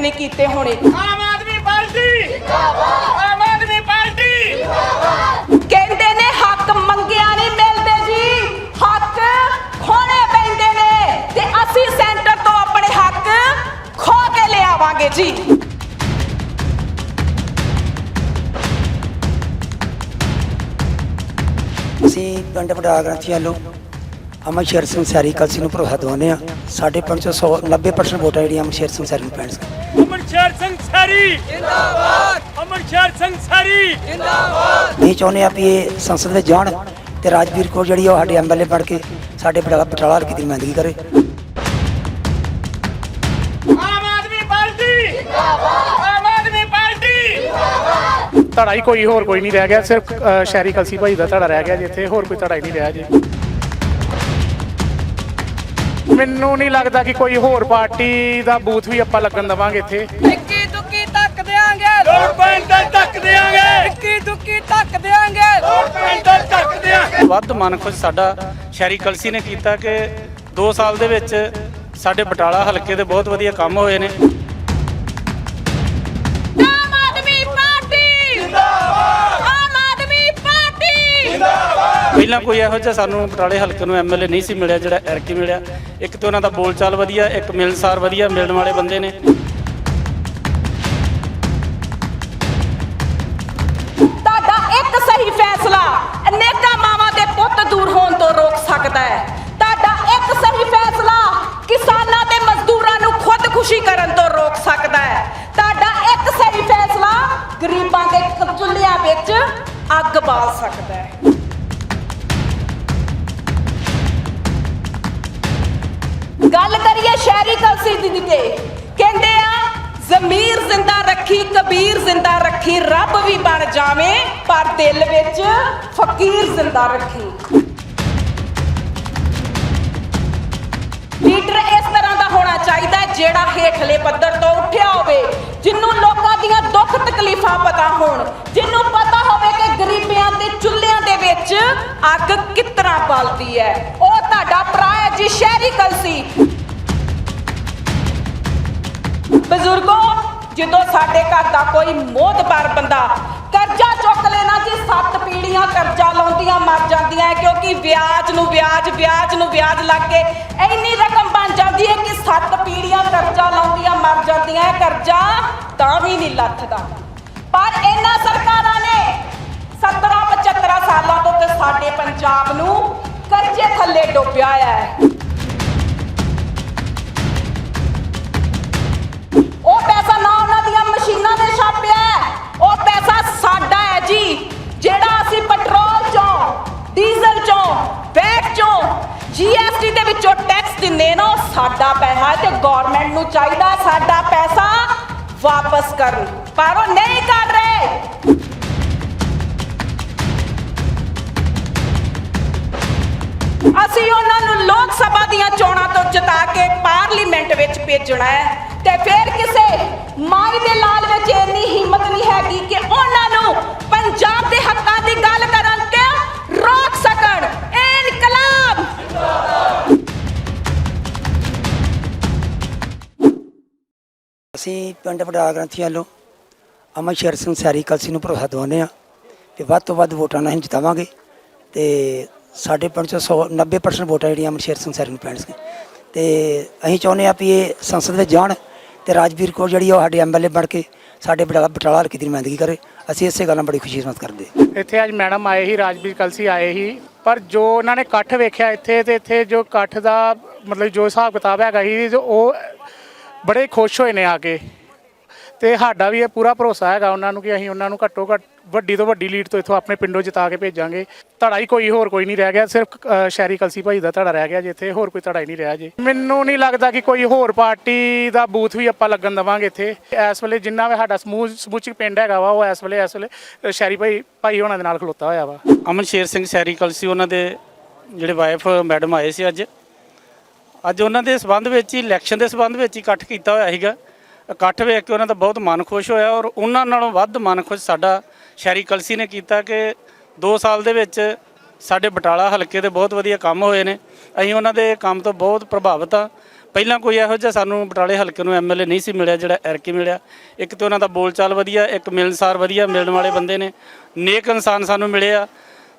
ਨਹੀਂ ਕੀਤੇ ਹੋਣੇ। ਆਮ ਆਦਮੀ ਪਾਰਟੀ। ਜਿੰਦਾਬਾਦ ਆਮ ਆਦਮੀ ਪਾਰਟੀ। ਕਹਿੰਦੇ ਨੇ ਹੱਕ ਮੰਗਿਆ ਨਹੀਂ ਮਿਲਦੇ ਜੀ। ਹੱਕ ਖੋਣੇ ਪੈਂਦੇ ਨੇ। ਤੇ ਅਸੀਂ ਸੈਂਟਰ ਤੋਂ ਆਪਣੇ ਹੱਕ ਖੋ ਕੇ ਲਿਆਵਾਂਗੇ ਜੀ। ਅਸੀਂ ਪਿੰਡ ਵਡਾ ਗ੍ਰੰਥੀ ਵੱਲੋਂ ਅਮਰ ਸ਼ੇਰ ਸਿੰਘ ਸੈਰੀ ਕਲਸੀ ਨੂੰ ਭਰੋਸਾ ਦਿਵਾਉਂਦੇ ਆ ਸਾਡੇ ਪਿੰਡ ਚੋਂ 100 90% ਵੋਟਾਂ ਜਿਹੜੀਆਂ ਅਮਰ ਸ਼ੇਰ ਸਿੰਘ ਸੈਰੀ ਨੂੰ ਪੈਣਗੀਆਂ ਅਮਰਸ਼ੇਰ ਸਿੰਘ ਸਾਰੀ ਜਿੰਦਾਬਾਦ! ਅਮਰਸ਼ੇਰ ਸਿੰਘ ਸਾਰੀ ਅਸੀਂ ਚਾਹੁੰਦੇ ਆ ਵੀ ਇਹ ਸੰਸਦ ਵਿੱਚ ਜਾਣ ਤੇ ਰਾਜਵੀਰ ਕੌਰ ਜਿਹੜੀ ਉਹ ਸਾਡੇ ਐਮਐਲਏ ਬਣ ਕੇ ਸਾਡੇ ਬਟਾਲਾ ਬਟਾਲਾ ਹਲਕੇ ਦੀ ਨੁਮਾਇੰਦਗੀ ਕਰੇ। ਆਮ ਆਦਮੀ ਪਾਰਟੀ! ਜਿੰਦਾਬਾਦ! ਆਮ ਆਦਮੀ ਪਾਰਟੀ! ਧੜਾ ਹੀ ਕੋਈ ਹੋਰ ਕੋਈ ਨਹੀਂ ਰਹਿ ਗਿਆ ਸਿਰਫ ਸ਼ਹਿਰੀ ਕਲਸੀ ਭਾਈ ਦਾ ਧੜਾ ਰਹਿ ਗਿਆ ਜੀ ਇੱਥੇ ਹੋਰ ਕੋਈ ਧੜਾ ਹੀ ਨਹੀਂ ਰਿਹਾ ਜੀ। ਮੈਨੂੰ ਨਹੀਂ ਲੱਗਦਾ ਕਿ ਕੋਈ ਹੋਰ ਪਾਰਟੀ ਦਾ ਬੂਥ ਵੀ ਆਪਾਂ ਲੱਗਣ ਦਵਾਂਗੇ ਇੱਥੇ। ਇੱਕੀ ਦੁੱਕੀ ਧੱਕ ਦੇਾਂਗੇ ਲੋੜ ਪੈਣ ਤੇ ਧੱਕ ਦੇਾਂਗੇ ਇੱਕੀ ਦੁੱਕੀ ਧੱਕ ਦੇਾਂਗੇ ਲੋੜ ਪੈਣ ਤੇ ਧੱਕ ਦੇਾਂਗੇ ਵੱਧ ਮਨ ਖੁਸ਼ ਸਾਡਾ ਸ਼ਹਿਰੀ ਕਲਸੀ ਨੇ ਕੀਤਾ ਕਿ 2 ਸਾਲ ਦੇ ਵਿੱਚ ਸਾਡੇ ਬਟਾਲਾ ਹਲਕੇ ਦੇ ਬਹੁਤ ਵਧੀਆ ਕੰਮ ਹੋਏ ਨੇ। ਪਹਿਲਾਂ ਕੋਈ ਇਹੋ ਜਿਹਾ ਸਾਨੂੰ ਬਟਾਲੇ ਹਲਕੇ ਨੂੰ ਐਮਐਲਏ ਨਹੀਂ ਸੀ ਮਿਲਿਆ ਜਿਹੜਾ ਐਰਕੀ ਮਿਲਿਆ। ਇੱਕ ਤਾਂ ਉਹਨਾਂ ਦਾ ਬੋਲਚਾਲ ਵਧੀਆ, ਇੱਕ ਮਿਲਨਸਾਰ ਵਧੀਆ, ਮਿਲਣ ਵਾਲੇ ਬੰਦੇ ਨੇ। ਰੱਖੀ, ਕਬੀਰ ਜ਼ਿੰਦਾ ਰੱਖੀ, ਰੱਬ ਵੀ ਬਣ ਜਾਵੇਂ, ਪਰ ਦਿਲ ਵਿੱਚ ਫਕੀਰ ਜ਼ਿੰਦਾ ਰੱਖੀ। ਲੀਡਰ ਇਸ ਤਰ੍ਹਾਂ ਦਾ ਹੋਣਾ ਚਾਹੀਦਾ ਜਿਹੜਾ ਹੇਠਲੇ ਪੱਧਰ ਤੋਂ ਉੱਠਿਆ ਹੋਵੇ ਜਿਹਨੂੰ ਲੋਕਾਂ ਦੀਆਂ ਦੁੱਖ ਤਕਲੀਫਾਂ ਪਤਾ ਹੋਣ ਜਿਹਨੂੰ ਪਤਾ ਹੋਵੇ ਕਿ ਗਰੀਬਿਆਂ ਦੇ ਚੁੱਲ੍ਹਿਆਂ ਦੇ ਵਿੱਚ ਅੱਗ ਕਿਸ ਤਰ੍ਹਾਂ ਬਲਦੀ ਹੈ। ਉਹ ਤੁਹਾਡਾ ਭਰਾ ਹੈ ਜੀ, ਸ਼ਹਿਰੀ ਕਲਸੀ। ਬਜ਼ੁਰਗੋ ਜਦੋਂ ਸਾਡੇ ਘਰ ਦਾ ਕੋਈ ਮੋਹਤਬਾਰ ਬੰਦਾ ਕਰਜ਼ਾ ਚੁੱਕ ਲੈਣਾ ਜੀ, ਸੱਤ ਪੀੜੀਆਂ ਕਰਜ਼ਾ ਲਾਉਂਦੀਆਂ, ਮਰ ਜਾਂਦੀਆਂ ਕਿਉਂਕਿ ਵਿਆਜ ਨੂੰ ਵਿਆਜ ਵਿਆਜ ਨੂੰ ਵਿਆਜ ਲੱਗ ਕੇ ਇੰਨੀ ਰਕਮ ਬਣ ਜਾਂਦੀ ਹੈ ਕਿ ਸੱਤ ਪੀੜੀਆਂ ਕਰਜ਼ਾ ਲਾਉਂਦੀਆਂ, ਮਰ ਜਾਂਦੀਆਂ ਕਰਜ਼ਾ ਤਾਂ ਵੀ ਨਹੀਂ ਲੱਥਦਾ। ਪਰ ਇਹਨਾਂ ਸਰਕਾਰਾਂ ਨੇ 17 75 ਸਾਲਾਂ ਤੋਂ ਤੇ ਸਾਡੇ ਪੰਜਾਬ ਨੂੰ ਕਰਜ਼ੇ ਥੱਲੇ ਡੋਬਿਆ ਹੋਇਆ ਹੈ। ਦਿੰਦੇ ਨਾ ਉਹ ਸਾਡਾ ਪੈਸਾ ਤੇ ਗਵਰਨਮੈਂਟ ਨੂੰ ਚਾਹੀਦਾ ਸਾਡਾ ਪੈਸਾ ਵਾਪਸ ਕਰਨ। ਪਰ ਉਹ ਨਹੀਂ ਕਰ ਰਹੇ। ਅਸੀਂ ਉਹਨਾਂ ਨੂੰ ਲੋਕ ਸਭਾ ਦੀਆਂ ਚੋਣਾਂ ਤੋਂ ਜਿਤਾ ਕੇ ਪਾਰਲੀਮੈਂਟ ਵਿੱਚ ਭੇਜਣਾ ਹੈ ਤੇ ਫਿਰ ਕਿਸੇ ਮਾਈ ਦੇ ਲਾਲ ਵਿੱਚ ਇੰਨੀ ਹਿੰਮਤ ਨਹੀਂ ਹੈਗੀ ਕਿ ਉਹਨਾਂ ਨੂੰ ਪੰਜਾਬ ਦੇ ਹੱਕਾਂ ਦੀ ਗੱਲ ਕਰਨ ਅਸੀਂ ਪਿੰਡ ਵਡਾ ਗ੍ਰੰਥੀ ਵੱਲੋਂ ਅਮਰ ਸ਼ੇਰ ਸਿੰਘ ਸੈਰੀ ਕਲਸੀ ਨੂੰ ਭਰੋਸਾ ਦਿਵਾਉਂਦੇ ਆ ਕਿ ਵੱਧ ਤੋਂ ਵੱਧ ਵੋਟਾਂ ਨਾਲ ਅਸੀਂ ਜਿਤਾਵਾਂਗੇ ਤੇ ਸਾਡੇ ਪਿੰਡ ਚੋਂ 100 90% ਵੋਟਾਂ ਜਿਹੜੀਆਂ ਅਮਰ ਸ਼ੇਰ ਸਿੰਘ ਸੈਰੀ ਨੂੰ ਪੈਣਗੀਆਂ। ਤੇ ਅਸੀਂ ਚਾਹੁੰਦੇ ਆ ਵੀ ਇਹ ਸੰਸਦ ਵਿੱਚ ਜਾਣ ਤੇ ਰਾਜਵੀਰ ਕੌਰ ਜਿਹੜੀ ਉਹ ਸਾਡੇ ਐਮਐਲਏ ਬਣ ਕੇ ਸਾਡੇ ਬਟਾਲਾ ਬਟਾਲਾ ਹਲਕੇ ਦੀ ਨੁਮਾਇੰਦਗੀ ਕਰੇ। ਅਸੀਂ ਇਸੇ ਗੱਲਾਂ ਨਾਲ ਬੜੀ ਖੁਸ਼ੀ ਮਹਿਸੂਸ ਕਰਦੇ ਇੱਥੇ ਅੱਜ ਮੈਡਮ ਆਏ ਹੀ ਰਾਜਵੀਰ ਕਲਸੀ ਆਏ ਹੀ ਪਰ ਜੋ ਉਹਨਾਂ ਨੇ ਇਕੱਠ ਵੇਖਿਆ ਇੱਥੇ ਤੇ ਇੱਥੇ ਜੋ ਇਕੱਠ ਦਾ ਮਤਲਬ ਜੋ ਹਿਸਾਬ ਕਿਤਾਬ ਹੈਗਾ ਸੀ ਉਹ ਬੜੇ ਖੁਸ਼ ਹੋਏ ਨੇ ਆ ਕੇ। ਤੇ ਸਾਡਾ ਵੀ ਇਹ ਪੂਰਾ ਭਰੋਸਾ ਹੈਗਾ ਉਹਨਾਂ ਨੂੰ ਕਿ ਅਸੀਂ ਉਹਨਾਂ ਨੂੰ ਘੱਟੋ ਘੱਟ ਵੱਡੀ ਤੋਂ ਵੱਡੀ ਲੀਡ ਤੋਂ ਇੱਥੋਂ ਆਪਣੇ ਪਿੰਡੋਂ ਜਿਤਾ ਕੇ ਭੇਜਾਂਗੇ। ਧੜਾ ਹੀ ਕੋਈ ਹੋਰ ਕੋਈ ਨਹੀਂ ਰਹਿ ਗਿਆ, ਸਿਰਫ ਸ਼ਹਿਰੀ ਕਲਸੀ ਭਾਈ ਦਾ ਧੜਾ ਰਹਿ ਗਿਆ ਜੇ ਇੱਥੇ, ਹੋਰ ਕੋਈ ਧੜਾ ਹੀ ਨਹੀਂ ਰਿਹਾ ਜੇ। ਮੈਨੂੰ ਨਹੀਂ ਲੱਗਦਾ ਕਿ ਕੋਈ ਹੋਰ ਪਾਰਟੀ ਦਾ ਬੂਥ ਵੀ ਆਪਾਂ ਲੱਗਣ ਦਵਾਂਗੇ ਇੱਥੇ। ਇਸ ਵੇਲੇ ਜਿੰਨਾ ਵੀ ਸਾਡਾ ਸਮੂਹ ਸਮੁੱਚਕ ਪਿੰਡ ਹੈਗਾ ਵਾ, ਉਹ ਇਸ ਵੇਲੇ ਇਸ ਵੇਲੇ ਸ਼ਹਿਰੀ ਭਾਈ ਭਾਈ ਉਹਨਾਂ ਦੇ ਨਾਲ ਖਲੋਤਾ ਹੋਇਆ ਵਾ। ਅਮਨ ਸ਼ੇਰ ਸਿੰਘ ਸ਼ਹਿਰੀ ਕਲਸੀ, ਉਹਨਾਂ ਦੇ ਜਿਹੜੇ ਵਾਈਫ ਮੈਡਮ ਆਏ ਸੀ ਅੱਜ। ਅੱਜ ਉਹਨਾਂ ਦੇ ਸਬੰਧ ਵਿੱਚ ਹੀ ਇਲੈਕਸ਼ਨ ਦੇ ਸਬੰਧ ਵਿੱਚ ਹੀ ਇਕੱਠ ਕੀਤਾ ਹੋਇਆ ਸੀਗਾ। ਇਕੱਠ ਵੇਖ ਕੇ ਉਹਨਾਂ ਦਾ ਬਹੁਤ ਮਨ ਖੁਸ਼ ਹੋਇਆ ਔਰ ਉਹਨਾਂ ਨਾਲੋਂ ਵੱਧ ਮਨ ਖੁਸ਼ ਸਾਡਾ ਸ਼ਹਿਰੀ ਕਲਸੀ ਨੇ ਕੀਤਾ ਕਿ 2 ਸਾਲ ਦੇ ਵਿੱਚ ਸਾਡੇ ਬਟਾਲਾ ਹਲਕੇ ਦੇ ਬਹੁਤ ਵਧੀਆ ਕੰਮ ਹੋਏ ਨੇ। ਅਸੀਂ ਉਹਨਾਂ ਦੇ ਕੰਮ ਤੋਂ ਬਹੁਤ ਪ੍ਰਭਾਵਿਤ ਆ। ਪਹਿਲਾਂ ਕੋਈ ਇਹੋ ਜਿਹਾ ਸਾਨੂੰ ਬਟਾਲੇ ਹਲਕੇ ਨੂੰ ਐਮਐਲਏ ਨਹੀਂ ਸੀ ਮਿਲਿਆ, ਜਿਹੜਾ ਐਰਕੀ ਮਿਲਿਆ। ਇੱਕ ਤੇ ਉਹਨਾਂ ਦਾ ਬੋਲਚਾਲ ਵਧੀਆ, ਇੱਕ ਮਿਲਣਸਾਰ ਵਧੀਆ ਮਿਲਣ ਵਾਲੇ ਬੰਦੇ ਨੇ। ਨੇਕ ਇਨਸਾਨ ਸਾਨੂੰ ਮਿਲੇ ਆ।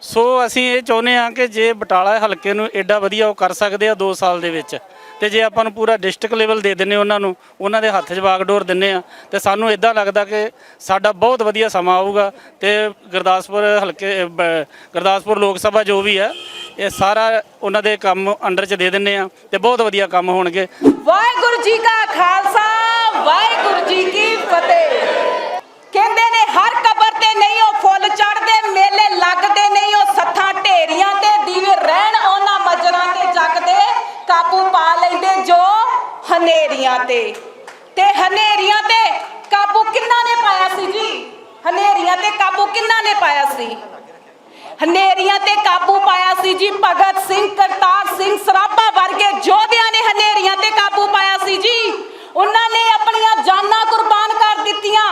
ਸੋ ਅਸੀਂ ਇਹ ਚਾਹੁੰਦੇ ਹਾਂ ਕਿ ਜੇ ਬਟਾਲਾ ਹਲਕੇ ਨੂੰ ਐਡਾ ਵਧੀਆ ਉਹ ਕਰ ਸਕਦੇ ਆ 2 ਸਾਲ ਦੇ ਵਿੱਚ, ਤੇ ਜੇ ਆਪਾਂ ਨੂੰ ਪੂਰਾ ਡਿਸਟ੍ਰਿਕਟ ਲੈਵਲ ਦੇ ਦਿੰਨੇ ਉਹਨਾਂ ਨੂੰ, ਉਹਨਾਂ ਦੇ ਹੱਥ 'ਚ ਵਾਗਡੋਰ ਦਿੰਨੇ ਆ ਤੇ ਸਾਨੂੰ ਇਦਾਂ ਲੱਗਦਾ ਕਿ ਸਾਡਾ ਬਹੁਤ ਵਧੀਆ ਸਮਾਂ ਆਊਗਾ, ਤੇ ਗੁਰਦਾਸਪੁਰ ਹਲਕੇ ਬ- ਗੁਰਦਾਸਪੁਰ ਲੋਕ ਸਭਾ ਜੋ ਵੀ ਹੈ, ਇਹ ਸਾਰਾ ਉਹਨਾਂ ਦੇ ਕੰਮ ਅੰਡਰ 'ਚ ਦੇ ਦਿੰਨੇ ਆ ਤੇ ਬਹੁਤ ਵਧੀਆ ਕੰਮ ਹੋਣਗੇ। ਵਾਹਿਗੁਰੂ ਜੀ ਕਾ ਖਾਲਸਾ, ਵਾਹਿਗੁਰੂ ਜੀ ਕੀ ਫਤਿਹ। ਕਹਿੰਦੇ ਹਰ ਕਬਰ ਤੇ ਨਹੀਂ, ਉਹ ਫੁੱਲ ਚੜਦੇ ਮੇਲੇ ਲੱਗਦੇ ਨਹੀਂ, ਉਹ ਸੱਥਾਂ ਢੇਰੀਆਂ ਤੇ ਦੀਵੇ ਰਹਿਣ, ਉਹਨਾਂ ਮਜਰਾਂ ਤੇ ਜਗਦੇ, ਕਾਬੂ ਪਾ ਲੈਂਦੇ ਜੋ ਹਨੇਰੀਆਂ ਤੇ। ਤੇ ਹਨੇਰੀਆਂ ਤੇ ਕਾਬੂ ਕਿੰਨਾ ਨੇ ਪਾਇਆ ਸੀ ਜੀ? ਹਨੇਰੀਆਂ ਤੇ ਕਾਬੂ ਕਿੰਨਾ ਨੇ ਪਾਇਆ ਸੀ? ਹਨੇਰੀਆਂ ਤੇ ਕਾਬੂ ਪਾਇਆ ਸੀ ਜੀ ਭਗਤ ਸਿੰਘ, ਕਰਤਾਰ ਸਿੰਘ, ਸਰਾਭਾ ਵਰਗੇ ਯੋਧਿਆਂ ਨੇ ਹਨੇਰੀਆਂ ਤੇ ਕਾਬੂ ਪਾਇਆ ਸੀ ਜੀ। ਉਹਨਾਂ ਨੇ ਆਪਣੀਆਂ ਜਾਨਾਂ ਕੁਰਬਾਨ ਕਰ ਦਿੱਤੀਆਂ।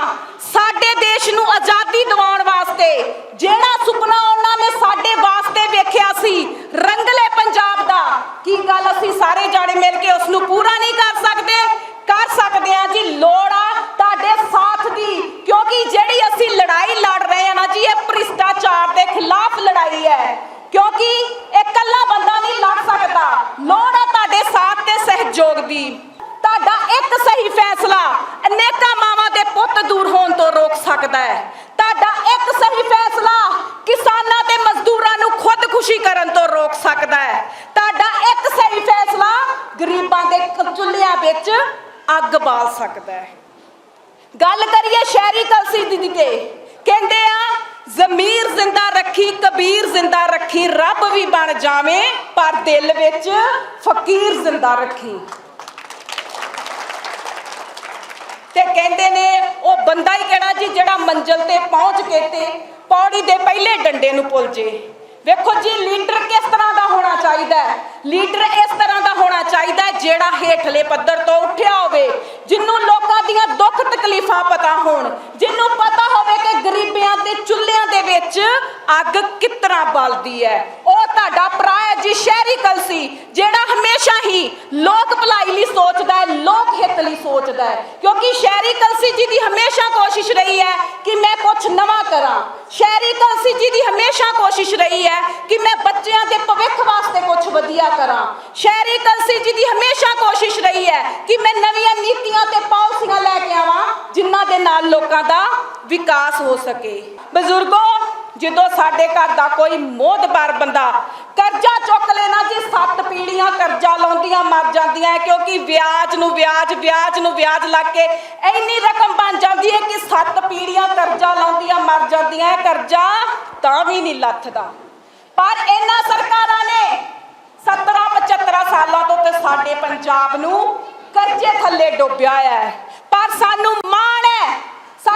ਸਾਡੇ ਦੇਸ਼ ਨੂੰ ਆਜ਼ਾਦੀ ਦਿਵਾਉਣ ਵਾਸਤੇ ਜਿਹੜਾ ਸੁਪਨਾ ਉਹਨਾਂ ਨੇ ਸਾਡੇ ਵਾਸਤੇ ਵੇਖਿਆ ਸੀ ਰੰਗਲੇ ਪੰਜਾਬ ਦਾ ਕੀ ਗੱਲ ਅਸੀਂ ਸਾਰੇ ਜਾਣੇ ਮਿਲ ਕੇ ਉਸ ਨੂੰ ਪੂਰਾ ਨਹੀਂ ਕਰ ਸਕਦੇ ਕਰ ਸਕਦੇ ਆ ਜੀ ਲੋੜ ਆ ਤੁਹਾਡੇ ਸਾਥ ਦੀ ਕਿਉਂਕਿ ਜਿਹੜੀ ਅਸੀਂ ਲੜਾਈ ਲੜ ਰਹੇ ਆ ਨਾ ਜੀ ਇਹ ਭ੍ਰਿਸ਼ਟਾਚਾਰ ਦੇ ਖਿਲਾਫ ਲੜਾਈ ਹੈ ਕਿਉਂਕਿ ਇਹ ਇਕੱਲਾ ਬੰਦਾ ਨਹੀਂ ਲੜ ਸਕਦਾ ਲੋੜ ਆ ਤੁਹਾਡੇ ਸਾਥ ਤੇ ਸਹਿਯੋਗ ਦੀ ਤੁਹਾਡਾ ਇੱਕ ਸਹੀ ਫੈਸਲਾ ਅਨੇਕਾਂ ਮਾਵਾਂ ਦੇ ਪੁੱਤ ਦੂਰ ਹੋਣ ਤੋਂ ਰੋਕ ਹੈ। ਤੁਹਾਡਾ ਇੱਕ ਸਹੀ ਫੈਸਲਾ ਕਿਸਾਨਾਂ ਤੇ ਮਜ਼ਦੂਰਾਂ ਨੂੰ ਖੁਦਕੁਸ਼ੀ ਕਰਨ ਤੋਂ ਰੋਕ ਸਕਦਾ ਹੈ। ਤੁਹਾਡਾ ਇੱਕ ਸਹੀ ਫੈਸਲਾ ਗਰੀਬਾਂ ਦੇ ਚੁੱਲ੍ਹਿਆਂ ਵਿੱਚ ਅੱਗ ਬਾਲ ਸਕਦਾ ਹੈ। ਗੱਲ ਕਰੀਏ ਸ਼ਹਿਰੀ ਕਲਸੀ ਦੀ ਤੇ, ਕਹਿੰਦੇ ਆ, ਜ਼ਮੀਰ ਜ਼ਿੰਦਾ ਰੱਖੀ, ਕਬੀਰ ਜ਼ਿੰਦਾ ਰੱਖੀ, ਰੱਬ ਵੀ ਬਣ ਜਾਵੇਂ, ਪਰ ਦਿਲ ਵਿੱਚ ਫਕੀਰ ਜ਼ਿੰਦਾ ਰੱਖੀ। ਤੇ ਕਹਿੰਦੇ ਨੇ, ਉਹ ਬੰਦਾ ਹੀ ਕਿਹੜਾ ਜੀ ਜਿਹੜਾ ਮੰਜ਼ਲ ਤੇ ਪਹੁੰਚ ਕੇ ਤੇ ਪੌੜੀ ਦੇ ਪਹਿਲੇ ਡੰਡੇ ਨੂੰ ਭੁੱਲ ਜੇ। ਵੇਖੋ ਜੀ, ਲੀਡਰ ਕਿਸ ਤਰ੍ਹਾਂ ਦਾ ਹੋਣਾ ਚਾਹੀਦਾ ਹੈ? ਲੀਡਰ ਇਸ ਤਰ੍ਹਾਂ ਦਾ ਹੋਣਾ ਚਾਹੀਦਾ ਜਿਹੜਾ ਹੇਠਲੇ ਪੱਧਰ ਤੋਂ ਉੱਠਿਆ ਹੋਵੇ, ਜਿੰਨੂੰ ਲੋਕਾਂ ਦੀਆਂ ਦੁੱਖ ਤਕਲੀਫਾਂ ਪਤਾ ਹੋਣ, ਜਿੰਨੂੰ ਪਤਾ ਹੋਵੇ ਕਿ ਗਰੀਬਿਆਂ ਦੇ ਚੁੱਲ੍ਹਿਆਂ ਦੇ ਵਿੱਚ ਅੱਗ ਕਿਤਨਾ ਬਲਦੀ ਹੈ। ਉਹ ਤੁਹਾਡਾ ਜੀ ਸ਼ਹਿਰੀ ਕਲਸੀ, ਜਿਹੜਾ ਹਮੇਸ਼ਾ ਹੀ ਲੋਕ ਭਲਾਈ ਲਈ ਸੋਚਦਾ ਹੈ, ਲੋਕ ਹਿੱਤ ਲਈ ਸੋਚਦਾ ਹੈ। ਕਿਉਂਕਿ ਸ਼ਹਿਰੀ ਕਲਸੀ ਜੀ ਦੀ ਹਮੇਸ਼ਾ ਕੋਸ਼ਿਸ਼ ਰਹੀ ਹੈ ਕਿ ਮੈਂ ਕੁਝ ਨਵਾਂ ਕਰਾਂ। ਸ਼ਹਿਰੀ ਕਲਸੀ ਜੀ ਦੀ ਹਮੇਸ਼ਾ ਕੋਸ਼ਿਸ਼ ਰਹੀ ਹੈ ਕਿ ਮੈਂ ਬੱਚਿਆਂ ਦੇ ਭਵਿੱਖ ਵਾਸਤੇ ਕੁਝ ਵਧੀਆ ਕਰਾਂ। ਸ਼ਹਿਰੀ ਕਲਸੀ ਜੀ ਦੀ ਹਮੇਸ਼ਾ ਕੋਸ਼ਿਸ਼ ਰਹੀ ਹੈ ਕਿ ਮੈਂ ਨਵੀਆਂ ਨੀਤੀਆਂ ਤੇ ਪਾਲਿਸੀਆਂ ਲੈ ਕੇ ਆਵਾਂ, ਜਿਨ੍ਹਾਂ ਦੇ ਨਾਲ ਲੋਕਾਂ ਦਾ ਵਿਕਾਸ ਹੋ ਸਕੇ। ਬਜ਼ੁਰਗੋ ਜਦੋਂ ਸਾਡੇ ਘਰ ਦਾ ਕੋਈ ਮੋਦਬਾਰ ਬੰਦਾ ਕਰਜ਼ਾ ਚੁੱਕ ਲੈਣਾ ਜੀ, ਸੱਤ ਪੀੜੀਆਂ ਕਰਜ਼ਾ ਲਾਉਂਦੀਆਂ, ਮਰ ਜਾਂਦੀਆਂ ਕਿਉਂਕਿ ਵਿਆਜ ਨੂੰ ਵਿਆਜ ਵਿਆਜ ਨੂੰ ਵਿਆਜ ਲੱਗ ਕੇ ਇੰਨੀ ਰਕਮ ਬਣ ਜਾਂਦੀ ਹੈ ਕਿ ਸੱਤ ਪੀੜੀਆਂ ਕਰਜ਼ਾ ਲਾਉਂਦੀਆਂ, ਮਰ ਜਾਂਦੀਆਂ ਕਰਜ਼ਾ ਤਾਂ ਵੀ ਨਹੀਂ ਲੱਥਦਾ। ਪਰ ਇਹਨਾਂ ਸਰਕਾਰਾਂ ਨੇ 17 75 ਸਾਲਾਂ ਤੋਂ ਤੇ ਸਾਡੇ ਪੰਜਾਬ ਨੂੰ ਕਰਜ਼ੇ ਥੱਲੇ ਡੁੱਬਿਆ ਹੈ। ਪਰ ਸਾਨੂੰ ਮਾਣ ਹੈ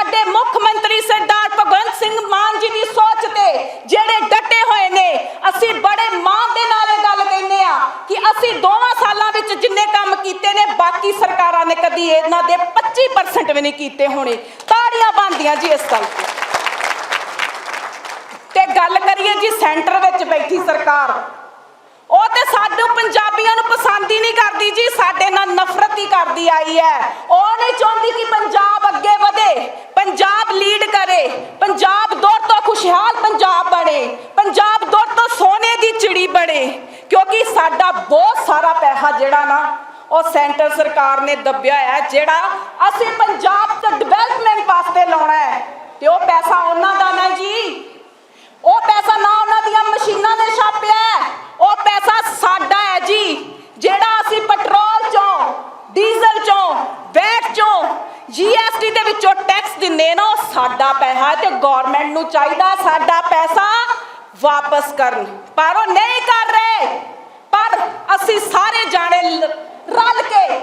ਸਾਡੇ ਮੁੱਖ ਮੰਤਰੀ ਸਰਦਾਰ ਭਗਵੰਤ ਸਿੰਘ ਮਾਨ ਜੀ ਦੀ ਸੋਚ ਤੇ ਜਿਹੜੇ ਡਟੇ ਹੋਏ ਨੇ, ਅਸੀਂ ਬੜੇ ਮਾਣ ਦੇ ਨਾਲ ਇਹ ਗੱਲ ਕਹਿੰਦੇ ਆ ਕਿ ਅਸੀਂ ਦੋਵਾਂ ਸਾਲਾਂ ਵਿੱਚ ਜਿੰਨੇ ਕੰਮ ਕੀਤੇ ਨੇ, ਬਾਕੀ ਸਰਕਾਰਾਂ ਨੇ ਕਦੀ ਇਹਨਾਂ ਦੇ 25% ਵੀ ਨਹੀਂ ਕੀਤੇ ਹੋਣੇ। ਤਾੜੀਆਂ ਬਣਦੀਆਂ ਜੀ ਇਸ ਗੱਲ ਤੇ। ਤੇ ਗੱਲ ਕਰੀਏ ਜੀ ਸੈਂਟਰ ਵਿੱਚ ਬੈਠੀ ਸਰਕਾਰ। ਉਹ ਤੇ ਸਾਨੂੰ ਪੰਜਾਬੀਆਂ ਨੂੰ ਪਸੰਦ ਹੀ ਨਹੀਂ ਕਰਦੀ ਜੀ, ਸਾਡੇ ਨਾਲ ਨਫ਼ਰਤ ਹੀ ਕਰਦੀ ਆਈ ਹੈ। ਉਹ ਨਹੀਂ ਚਾਹੁੰਦੀ ਕਿ ਪੰਜਾਬ ਅੱਗੇ ਵਧੇ। ਪੰਜਾਬ ਲੀਡ ਕਰੇ, ਪੰਜਾਬ ਦੌਰ ਤੋਂ ਖੁਸ਼ਹਾਲ ਪੰਜਾਬ ਬਣੇ, ਪੰਜਾਬ ਦੌਰ ਤੋਂ ਸੋਨੇ ਦੀ ਚਿੜੀ ਬਣੇ, ਕਿਉਂਕਿ ਸਾਡਾ ਬਹੁਤ ਸਾਰਾ ਪੈਸਾ ਜਿਹੜਾ ਨਾ, ਉਹ ਸੈਂਟਰ ਸਰਕਾਰ ਨੇ ਦੱਬਿਆ ਹੈ, ਜਿਹੜਾ ਅਸੀਂ ਪੰਜਾਬ ਤੇ ਡਿਵੈਲਪਮੈਂਟ ਵਾਸਤੇ ਲਾਉਣਾ ਹੈ। ਤੇ ਉਹ ਪੈਸਾ ਉਹਨਾਂ ਦਾ ਨਾ ਜੀ। ਉਹ ਪੈਸਾ ਨਾ ਉਹਨਾਂ ਦੀਆਂ ਮਸ਼ੀਨਾਂ ਨੇ ਛਾਪਿਆ ਉਹ ਪੈਸਾ ਸਾਡਾ ਹੈ ਜੀ। ਜਿਹੜਾ ਅਸੀਂ ਪੈਟਰੋਲ ਚੋਂ, ਡੀਜ਼ਲ ਚੋਂ, ਵੈਟ ਚੋਂ ਜੀਐਸਟੀ ਦੇ ਵਿੱਚੋਂ ਟੈਕਸ ਨਾ, ਉਹ ਸਾਡਾ ਪੈਸਾ ਤੇ ਗਵਰਨਮੈਂਟ ਨੂੰ ਚਾਹੀਦਾ ਸਾਡਾ ਪੈਸਾ ਵਾਪਸ ਕਰਨ। ਪਰ ਉਹ ਨਹੀਂ ਕਰ ਰਹੇ ਪਰ ਅਸੀਂ ਸਾਰੇ ਜਾਣੇ ਲ- ਰਲ ਕੇ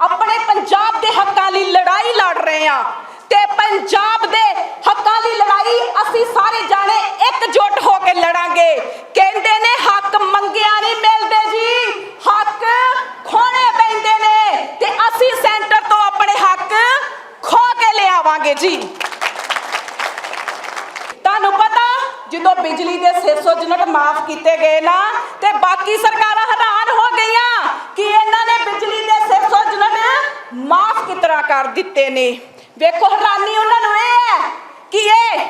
ਆਪਣੇ ਪੰਜਾਬ ਦੇ ਹੱਕਾਂ ਲਈ ਲੜਾਈ ਲੜ ਰਹੇ ਹਾਂ ਤੇ ਪੰਜਾਬ ਦੇ ਹੱਕਾਂ ਲਈ ਲੜਾਈ ਅਸੀਂ ਸਾਰੇ ਜਾਣੇ ਇਕਜੁੱਟ ਹੋ ਕੇ ਲੜਾਂਗੇ ਕਹਿੰਦੇ ਨੇ ਹੱਕ ਮੰਗਿਆ ਨਹੀਂ ਮਿਲਦੇ ਜੀ ਹੱਕ ਖੋਣੇ ਪੈਂਦੇ ਨੇ ਤੇ ਅਸੀਂ ਸੈਂਟਰ ਤੋਂ ਆਪਣੇ ਹੱਕ ਖੋ ਕੇ ਲਿਆਵਾਂਗੇ ਜੀ ਤੁਹਾਨੂੰ ਪਤਾ ਜਦੋਂ ਬਿਜਲੀ ਦੇ 600 ਯੂਨਿਟ ਮਾਫ ਕੀਤੇ ਗਏ ਨਾ, ਤੇ ਬਾਕੀ ਸਰਕਾਰਾਂ ਹੈਰਾਨ ਹੋ ਗਈਆਂ ਕਿ ਇਹਨਾਂ ਨੇ ਬਿਜਲੀ ਦੇ ਮਾਫ ਕਿਤਰਾ ਕਰ ਦਿੱਤੇ ਨੇ। ਵੇਖੋ ਹੈਰਾਨੀ ਉਹਨਾਂ ਨੂੰ ਇਹ ਹੈ ਕਿ ਇਹ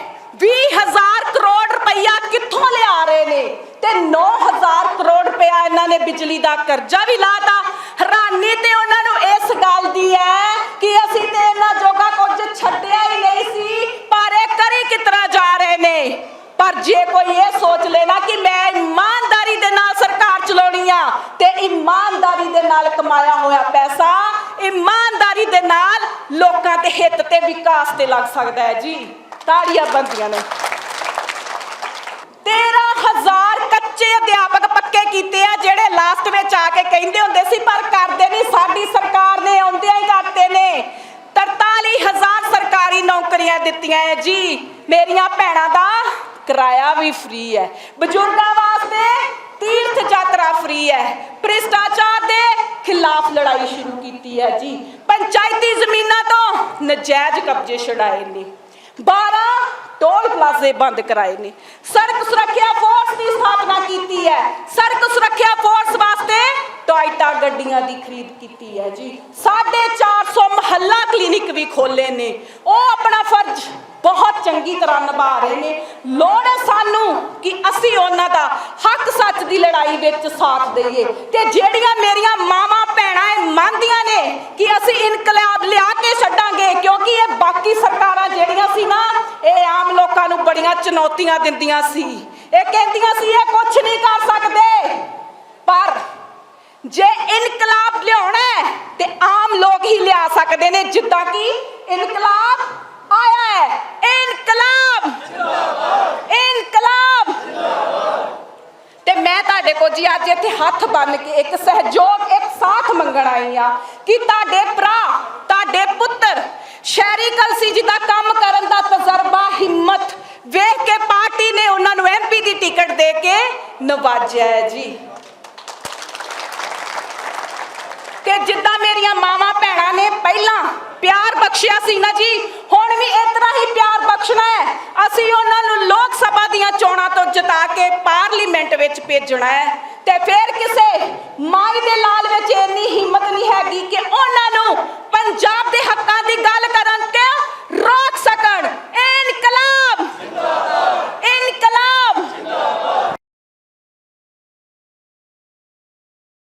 20000 ਕਰੋੜ ਰੁਪਈਆ ਕਿੱਥੋਂ ਲਿਆ ਰਹੇ ਨੇ ਤੇ 9000 ਕਰੋੜ ਰੁਪਇਆ ਇਹਨਾਂ ਨੇ ਬਿਜਲੀ ਦਾ ਕਰਜ਼ਾ ਵੀ ਲਾਤਾ। ਹੈਰਾਨੀ ਤੇ ਉਹਨਾਂ ਨੂੰ ਇਸ ਗੱਲ ਦੀ ਹੈ ਕਿ ਅਸੀਂ ਤੇ ਇਹਨਾਂ ਜੋਗਾ ਕੁਝ ਛੱਡਿਆ ਹੀ ਨਹੀਂ ਸੀ ਪਰ ਇਹ ਕਰੀ ਕਿਤਰਾ ਜਾ ਰਹੇ ਨੇ ਪਰ ਜੇ ਕੋਈ ਇਹ ਸੋਚ ਲੈਣਾ ਕਿ ਮੈਂ ਇਮਾਨਦਾਰੀ ਦੇ ਨਾਲ ਸਰਕਾਰ ਚਲਾਉਣੀ ਆ ਤੇ ਇਮਾਨਦਾਰੀ ਦੇ ਨਾਲ ਕਮਾਇਆ ਹੋਇਆ ਪੈਸਾ ਇਮਾਨਦਾਰੀ ਦੇ ਨਾਲ ਲੋਕਾਂ ਦੇ ਹਿੱਤ ਤੇ ਵਿਕਾਸ ਤੇ ਲੱਗ ਸਕਦਾ ਹੈ ਜੀ। ਤਾੜੀਆਂ ਬੰਦੀਆਂ ਨੇ। 13000 ਕੱਚੇ ਅਧਿਆਪਕ ਪੱਕੇ ਕੀਤੇ ਆ, ਜਿਹੜੇ ਲਾਸਟ ਵਿੱਚ ਆ ਕੇ ਕਹਿੰਦੇ ਹੁੰਦੇ ਸੀ, ਪਰ ਕਰਦੇ ਨਹੀਂ। ਸਾਡੀ ਸਰਕਾਰ ਨੇ ਆਉਂਦਿਆਂ ਹੀ ਕਰਤੇ ਨੇ। 43000 ਸਰਕਾਰੀ ਨੌਕਰੀਆਂ ਦਿੱਤੀਆਂ ਹੈ ਜੀ। ਮੇਰੀਆਂ ਭੈਣਾਂ ਦਾ ਕਿਰਾਇਆ ਵੀ ਫ੍ਰੀ ਹੈ ਬਜ਼ੁਰਗਾਂ ਵਾਸਤੇ ਤੀਰਥ ਯਾਤਰਾ ਫ੍ਰੀ ਹੈ ਭ੍ਰਿਸ਼ਟਾਚਾਰ ਦੇ ਖਿਲਾਫ ਲੜਾਈ ਸ਼ੁਰੂ ਕੀਤੀ ਹੈ ਜੀ। ਪੰਚਾਇਤੀ ਜ਼ਮੀਨਾਂ ਤੋਂ ਨਜਾਇਜ਼ ਕਬਜ਼ੇ ਛਡਾਏ ਨੇ। 12 ਟੋਲ ਪਲਾਜ਼ੇ ਬੰਦ ਕਰਾਏ ਨੇ। ਸੜਕ ਸੁਰੱਖਿਆ ਫੋਰਸ ਦੀ ਸਥਾਪਨਾ ਕੀਤੀ ਹੈ। ਸੜਕ ਸੁਰੱਖਿਆ ਫੋਰਸ ਵਾਸਤੇ ਟੋਇਟਾ ਗੱਡੀਆਂ ਦੀ ਖਰੀਦ ਕੀਤੀ ਹੈ ਜੀ। 450 ਮਹੱਲਾ ਕਲੀਨਿਕ ਵੀ ਖੋਲੇ ਨੇ। ਉਹ ਆਪਣਾ ਫਰਜ਼ ਬਹੁਤ ਚੰਗੀ ਤਰ੍ਹਾਂ ਨਿਭਾ ਰਹੇ ਨੇ। ਲੋੜ ਹੈ ਸਾਨੂੰ ਕਿ ਅਸੀਂ ਉਹਨਾਂ ਦਾ ਹੱਕ ਸੱਚ ਦੀ ਲੜਾਈ ਵਿੱਚ ਸਾਥ ਦਈਏ। ਤੇ ਜਿਹੜੀਆਂ ਮੇਰੀਆਂ ਮਾਵਾਂ ਭੈਣਾਂ ਇਹ ਮੰਨਦੀਆਂ ਨੇ ਕਿ ਅਸੀਂ ਇਨਕਲਾਬ ਲਿਆ ਕੇ ਛੱਡਾਂਗੇ ਕਿਉਂਕਿ ਇਹ ਬਾਕੀ ਸਰਕਾਰਾਂ ਜਿਹੜੀਆਂ ਸੀ ਨਾ ਇਹ ਆਮ ਲੋਕਾਂ ਨੂੰ ਬੜੀਆਂ ਚੁਣੌਤੀਆਂ ਦਿੰਦੀਆਂ ਸੀ। ਇਹ ਕਹਿੰਦੀਆਂ ਸੀ, ਇਹ ਕੁਝ ਨਹੀਂ ਕਰ ਸਕਦੇ। ਪਰ ਜੇ ਇਨਕਲਾਬ ਲਿਆਉਣਾ ਹੈ, ਤੇ ਆਮ ਲੋਕ ਹੀ ਲਿਆ ਸਕਦੇ ਨੇ, ਜਿੱਦਾਂ ਕਿ ਇਨਕਲਾਬ ਆਇਆ ਹੈ। ਇਨਕਲਾਬ! ਇਨਕਲਾਬ! ਤੇ ਮੈਂ ਤੁਹਾਡੇ ਕੋਲ ਜੀ ਅੱਜ ਇੱਥੇ ਹੱਥ ਬੰਨ ਕੇ ਇੱਕ ਸਹਿਯੋਗ, ਇੱਕ ਸਾਥ ਮੰਗਣ ਆਈ ਆ ਕਿ ਤੁਹਾਡੇ ਭਰਾ, ਤੁਹਾਡੇ ਪੁੱਤਰ ਸ਼ਹਿਰੀ ਕਲਸੀ ਜੀ ਦਾ ਕੰਮ ਕਰਨ ਦਾ ਤਜਰਬਾ, ਹਿੰਮਤ ਵੇਖ ਕੇ ਪਾਰਟੀ ਨੇ ਉਹਨਾਂ ਨੂੰ ਐਮਪੀ ਦੀ ਟਿਕਟ ਦੇ ਕੇ ਨਵਾਜਿਆ ਹੈ ਜੀ। ਤੇ ਜਿੱਦਾਂ ਮੇਰੀਆਂ ਮਾਵਾਂ ਭੈਣਾਂ ਨੇ ਪਹਿਲਾਂ ਪਿਆਰ ਬਖਸ਼ਿਆ ਸੀ ਨਾ ਜੀ, ਹੁਣ ਵੀ ਇਤਨਾ ਹੀ ਪਿਆਰ ਬਖਸ਼ਣਾ ਹੈ। ਅਸੀਂ ਉਹਨਾਂ ਨੂੰ ਲੋਕ ਸਭਾ ਦੀਆਂ ਚੋਣਾਂ ਤੋਂ ਜਿਤਾ ਕੇ ਪਾਰਲੀਮੈਂਟ ਵਿੱਚ ਭੇਜਣਾ ਹੈ ਤੇ ਫਿਰ ਕਿਸੇ ਮਾਈ ਦੇ